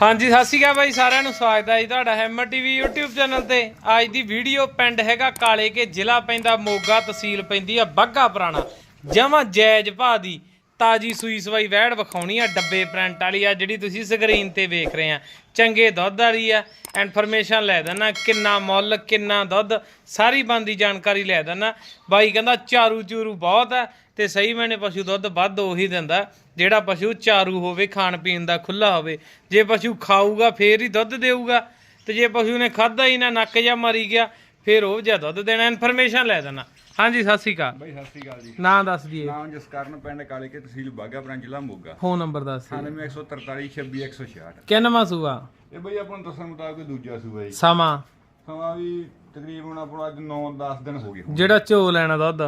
ਹਾਂਜੀ, ਸਤਿ ਸ਼੍ਰੀ ਅਕਾਲ ਬਾਈ, ਸਾਰਿਆਂ ਨੂੰ ਸਵਾਗਤ ਹੈ ਜੀ ਤੁਹਾਡਾ ਹੈਮਰ ਟੀਵੀ YouTube ਚੈਨਲ ਤੇ। ਅੱਜ ਦੀ ਵੀਡੀਓ ਪਿੰਡ ਹੈਗਾ ਕਾਲੇ ਕੇ ਜ਼ਿਲ੍ਹਾ ਪੈਂਦਾ ਮੋਗਾ, ਤਹਿਸੀਲ ਪੈਂਦੀ ਆ ਬੱਗਾ ਪੁਰਾਣਾ। ਜਮਾ ਜੈਜ਼ ਭਾਅ ਦੀ ਤਾਜੀ ਸੂਈ ਸਵਾਈ ਵਹਿੜ ਵਿਖਾਉਣੀ ਆ ਡੱਬੇ ਪ੍ਰਿੰਟ ਵਾਲੀ ਆ, ਜਿਹੜੀ ਤੁਸੀਂ ਸਕਰੀਨ ਤੇ ਵੇਖ ਰਹੇ ਆ। ਚੰਗੇ ਦੁੱਧ ਵਾਲੀ ਆ। ਇਨਫੋਰਮੇਸ਼ਨ ਲੈ ਦੇਣਾ ਕਿੰਨਾ ਮੁੱਲ, ਕਿੰਨਾ ਦੁੱਧ, ਸਾਰੀ ਬੰਦੀ ਜਾਣਕਾਰੀ ਲੈ ਦੇਣਾ ਬਾਈ ਕਹਿੰਦਾ ਚਾਰੂ ਚੂਰੂ ਬਹੁਤ ਆ, ਤੇ ਸਹੀ ਮੈਨੇ ਪਸ਼ੂ ਦੁੱਧ ਵੱਧ ਉਹੀ ਦਿੰਦਾ, ਜਿਹੜਾ ਪਸ਼ੂ ਚਾਰੂ ਹੋਵੇ, ਖਾਣ ਪੀਣ ਦਾ ਖੁੱਲਾ ਹੋਵੇ। ਜੇ ਪਸ਼ੂ ਖਾਊਗਾ, ਫੇਰ ਹੀ ਦੁੱਧ ਦੇਊਗਾ। ਤੇ ਜੇ ਪਸ਼ੂ ਨੇ ਖਾਦਾ ਹੀ ਨਾ, ਨੱਕ ਜਾਂ ਮਰੀ ਗਿਆ, ਫੇਰ ਉਹ ਜਿਹਾ ਦੁੱਧ ਦੇਣਾ। ਇਨਫੋਰਮੇਸ਼ਨ ਲੈ ਦੇਣਾ ਹਾਂਜੀ ਸਤਿ ਸ਼੍ਰੀ ਅਕਾਲ। ਬਾਈ ਸਤਿ ਸ੍ਰੀ ਅਕਾਲ ਜੀ। ਨਾਂ ਦੱਸ ਦਈਏ। ਨਾਮ ਜਸਕਰਨ ਪਿੰਡ ਕਾਲੇ ਕੇ ਤਹਿਸੀਲ ਬਾਘਾਪੁਰਾਂ ਜ਼ਿਲ੍ਹਾ ਮੋਗਾ। ਫੋਨ ਨੰਬਰ ਦੱਸ ਦਿਓ। 9143 26166 ਕਿੰਨਵਾਂ ਸੂਆ? ਇਹ ਬਈ ਆਪਾਂ ਨੂੰ ਦੱਸਣ ਮੁਤਾਬਕ ਦੂਜਾ ਸੂਆ ਜੀ। ਸਮਾਂ? ਸਮਾਂ ਵੀ ਤਕਰੀਬਨ ਆਪਣਾ ਅੱਜ 9-10 ਦਿਨ ਹੋ ਗਏ ਹੁਣ। ਜਿਹੜਾ ਝੋ ਲੈਣਾ ਦੁੱਧ?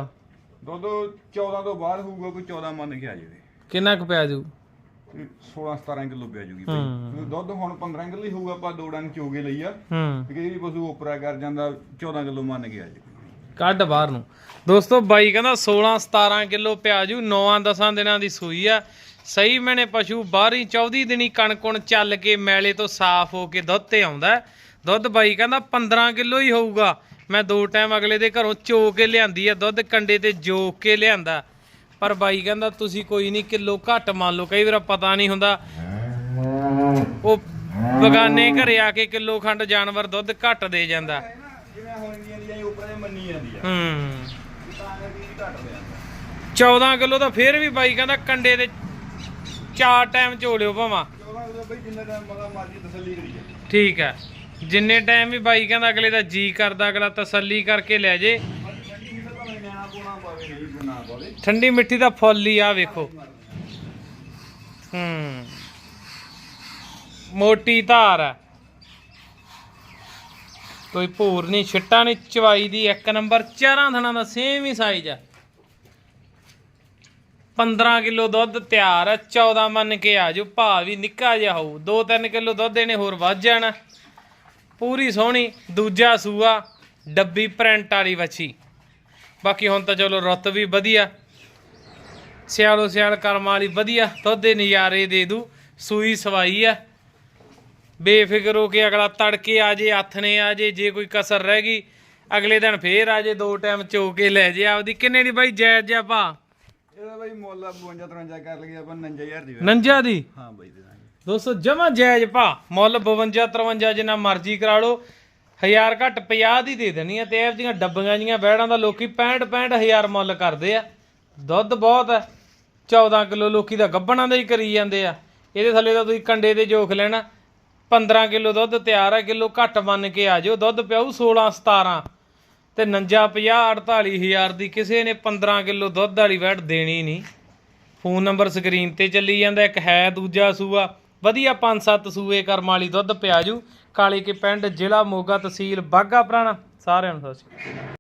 ਦੁੱਧ 14 ਤੋਂ ਬਾਅਦ ਹੋਊਗਾ ਕੋਈ 14 ਮੰਨ ਕੇ ਆ ਜਾਵੇ। ਕਿੰਨਾ ਕੁ ਪਿਆ ਜੂ 16-17 ਕਿਲੋ ਪਿਆ ਜੂਗੀ ਬਈ। ਕਿਉਂਕਿ ਦੁੱਧ ਹੁਣ 15 ਕਿਲੋ ਹੀ ਹੋਊਗਾ ਆਪਾਂ ਦੋ ਡੰਗ ਚੋਗੇ ਲਈ ਆ। ਹੂੰ। ਵਾਰੀ ਪਸ਼ੂ ਉਪਰਾ ਕਰ ਜਾਂਦਾ 14 ਕਿਲੋ ਮੰਨ ਕੇ ਆ ਜਾਵੇ। ਕੱਢ ਬਾਹਰ ਨੂੰ। ਦੋਸਤੋ, ਬਾਈ ਕਹਿੰਦਾ 16 17 ਕਿਲੋ ਪਿਆਜੂ 9 10 ਦਿਨਾਂ ਦੀ ਸੂਈ ਆ। ਸਹੀ ਮੈਨੇ ਪਸ਼ੂ ਬਾਹਰੀ 14 ਦਿਨੀ ਕਣਕੁਣ ਚੱਲ ਕੇ ਮੈਲੇ ਤੋਂ ਸਾਫ਼ ਹੋ ਕੇ ਦੁੱਧ ਤੇ ਆਉਂਦਾ ਦੁੱਧ ਬਾਈ ਕਹਿੰਦਾ 15 ਕਿਲੋ ਹੀ ਹੋਊਗਾ। ਮੈਂ ਦੋ ਟਾਈਮ ਅਗਲੇ ਦੇ ਘਰੋਂ ਚੋ ਕੇ ਲਿਆਂਦੀ ਆ, ਦੁੱਧ ਕੰਡੇ ਤੇ ਜੋਕ ਕੇ ਲਿਆਂਦਾ। ਪਰ ਬਾਈ ਕਹਿੰਦਾ ਤੁਸੀਂ ਕੋਈ ਨਹੀਂ, ਕਿਲੋ ਘੱਟ ਮੰਨ ਲਓ, ਕਈ ਵਾਰ ਪਤਾ ਨਹੀਂ ਹੁੰਦਾ। ਉਹ ਬਗਾਨੇ ਘਰੇ ਆ ਕੇ ਕਿਲੋ ਖੰਡ ਜਾਨਵਰ ਦੁੱਧ ਘੱਟ ਦੇ ਜਾਂਦਾ। ਜਿਵੇਂ ਹੁਣ ਇੰਡੀਆਂ ਦੀ ਉਪਰਾ ਦੇ ਮੰਨੀ ਜਾਂਦੀ ਆ। ਹੂੰ। ਤਾਂ ਕਰਕੇ ਵੀ ਘੱਟ ਲਿਆ 14 ਕਿਲੋ ਤਾਂ ਫੇਰ ਵੀ ਬਾਈ ਕਹਿੰਦਾ ਕੰਡੇ ਦੇ ਚਾਰ ਟਾਈਮ ਝੋਲਿਓ ਭਾਵਾਂ। 14 ਕਿਲੋ ਬਈ ਜਿੰਨਾ ਟਾਈਮ ਮਗਾ ਮਰਜ਼ੀ ਤਸੱਲੀ ਕਰੀਏ ਠੀਕ ਹੈ। ਜਿੰਨੇ ਟਾਈਮ ਵੀ ਬਾਈ ਕਹਿੰਦਾ ਅਗਲੇ ਦਾ ਜੀ ਕਰਦਾ ਅਗਲਾ ਤਸੱਲੀ ਕਰਕੇ ਲੈ ਜੇ। ਠੰਡੀ ਮਿੱਠਾ ਦਾ ਫੁੱਲ ਹੀ ਆ ਵੇਖੋ। ਹੂੰ। ਮੋਟੀ ਧਾਰ ਆ। ਕੋਈ ਭੂਰ ਨਹੀਂ, ਛਿੱਟਾ ਨਹੀਂ, ਚਵਾਈ ਦੀ ਇੱਕ ਨੰਬਰ, ਚਾਰਾਂ ਥਣਾ ਦਾ ਸੇਮ ਹੀ ਸਾਈਜ਼ ਆ। 15 ਕਿਲੋ ਦੁੱਧ ਤਿਆਰ ਆ 14 ਮੰਨ ਕੇ ਆ ਜੋ ਭਾਅ ਵੀ ਨਿੱਕਾ ਜਿਹਾ ਹੋਊ। 2-3 ਕਿਲੋ ਦੁੱਧ ਇਹਨੇ ਹੋਰ ਵੱਧ ਜਾਣਾ। ਪੂਰੀ ਸੋਹਣੀ, ਦੂਜਾ ਸੂਆ, ਡੱਬੀ ਪ੍ਰਿੰਟ ਵਾਲੀ ਵੱਛੀ। ਬਾਕੀ ਹੁਣ ਤਾਂ ਚਲੋ ਰੁੱਤ ਵੀ ਵਧੀਆ। ਸਿਆਲੋ ਸਿਆਲ ਕਰਮ ਵਾਲੀ ਵਧੀਆ, ਦੁੱਧ ਦੇ ਨਜ਼ਾਰੇ ਦੇ ਦੂ, ਸੂਈ ਸਵਾਈ ਆ। ਬੇਫਿਕਰ ਹੋ ਕੇ ਅਗਲਾ ਤੜਕੇ ਆ ਜੇ ਨੇ ਆ ਜੇ ਜੇ ਕੋਈ ਕਸਰ ਰਹਿ ਗਈ ਅਗਲੇ ਦਿਨ ਫੇਰ ਆ ਜੇ ਦੋ ਟਾਈਮ ਚੋ ਕੇ ਲੈ ਜੇ ਆਪਦੀ। ਕਿੰਨੇ ਦੀ ਬਾਈ ਜਾਇਜ਼ ਜਿਹਾ ਭਾ ਇਹਦਾ ਬਾਈ ਮੁੱਲ 52 53 ਕਰ ਲਈਏ ਆਪਾਂ 59000 ਦੀ ਨੰਜਾ ਦੀ? ਹਾਂ ਬਾਈ ਦੇ ਦਾਂਗੇ। ਦੋਸਤੋ ਜਮਾ ਜਾਇਜ਼ ਭਾ ਮੁੱਲ 52 53 ਜਿੰਨਾ ਮਰਜ਼ੀ ਕਰਾ ਲਓ। ਹਜ਼ਾਰ ਘੱਟ 50 ਦੀ ਦੇ ਦੇਣੀ ਆ ਤੇ ਇਹ ਦੀਆਂ ਡੱਬੀਆਂ ਜੀਆਂ ਬੈੜਾਂ ਦਾ ਲੋਕੀ 65 65 ਹਜ਼ਾਰ ਮੁੱਲ ਕਰਦੇ ਆ। ਦੁੱਧ ਬਹੁਤ ਹੈ 14 ਕਿਲੋ ਲੋਕੀ ਦਾ ਗੱਬਣਾ ਦਾ ਹੀ ਕਰੀ ਜਾਂਦੇ ਆ। ਇਹਦੇ ਥੱਲੇ ਤਾਂ ਤੁਸੀਂ ਕੰਡੇ ਦੇ ਜੋਖ ਲੈਣਾ। 15 ਕਿਲੋ ਦੁੱਧ ਤਿਆਰ ਹੈ, ਕਿਲੋ ਘੱਟ ਮੰਨ ਕੇ ਆ ਜਾਓ, ਦੁੱਧ ਪਿਆਉ 16 17 ਤੇ 49 50 48 ਹਜ਼ਾਰ ਦੀ ਕਿਸੇ ਨੇ 15 ਕਿਲੋ ਦੁੱਧ ਵਾਲੀ ਵੈਟ ਦੇਣੀ ਨਹੀਂ। ਫੋਨ ਨੰਬਰ ਸਕਰੀਨ ਤੇ ਚੱਲੀ ਜਾਂਦਾ, ਇੱਕ ਹੈ ਦੂਜਾ ਸੂਆ। ਵਧੀਆ 5-7 ਸੂਏ ਕਰਮ ਵਾਲੀ ਦੁੱਧ ਪਿਆਜੂ। ਕਾਲੇ ਕੇ ਪਿੰਡ ਜ਼ਿਲ੍ਹਾ ਮੋਗਾ ਤਹਿਸੀਲ ਬਾਗਾ ਪੁਰਾਣਾ। ਸਾਰਿਆਂ ਨੂੰ ਸਤਿ ਸ਼੍ਰੀ ਅਕਾਲ।